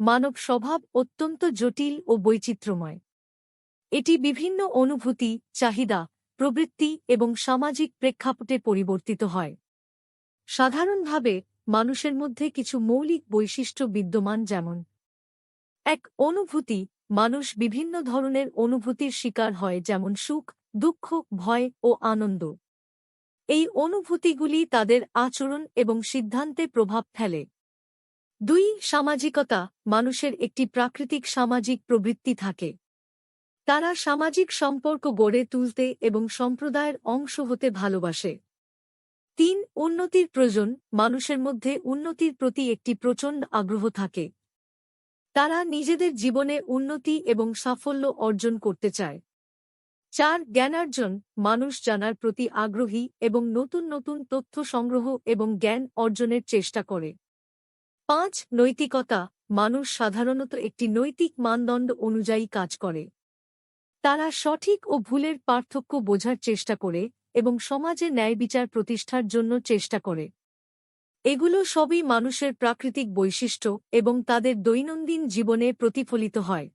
মানব স্বভাব অত্যন্ত জটিল ও বৈচিত্র্যময়। এটি বিভিন্ন অনুভূতি, চাহিদা, প্রবৃত্তি এবং সামাজিক প্রেক্ষাপটে পরিবর্তিত হয়। সাধারণভাবে, মানুষের মধ্যে কিছু মৌলিক বৈশিষ্ট্য বিদ্যমান যেমন, এক, অনুভূতি, মানুষ বিভিন্ন ধরনের অনুভূতির শিকার হয় যেমন সুখ, দুঃখ, ভয় ও আনন্দ। এই অনুভূতিগুলি তাদের আচরণ এবং সিদ্ধান্তে প্রভাব ফেলে। দুই, সামাজিকতা, মানুষের একটি প্রাকৃতিক সামাজিক প্রবৃত্তি থাকে। তারা সামাজিক সম্পর্ক গড়ে তুলতে এবং সম্প্রদায়ের অংশ হতে ভালোবাসে। তিন, উন্নতির প্রয়োজন, মানুষের মধ্যে উন্নতির প্রতি একটি প্রচণ্ড আগ্রহ থাকে। তারা নিজেদের জীবনে উন্নতি এবং সাফল্য অর্জন করতে চায়। চার, জ্ঞানার্জন, মানুষ জানার প্রতি আগ্রহী এবং নতুন নতুন তথ্য সংগ্রহ এবং জ্ঞান অর্জনের চেষ্টা করে। পাঁচ, নৈতিকতা। মানুষ সাধারণত একটি নৈতিক মানদণ্ড অনুযায়ী কাজ করে। তারা সঠিক ও ভুলের পার্থক্য বোঝার চেষ্টা করে এবং সমাজে ন্যায় বিচার প্রতিষ্ঠার জন্য চেষ্টা করে। এগুলো সবই মানুষের প্রাকৃতিক বৈশিষ্ট্য এবং তাদের দৈনন্দিন জীবনে প্রতিফলিত হয়।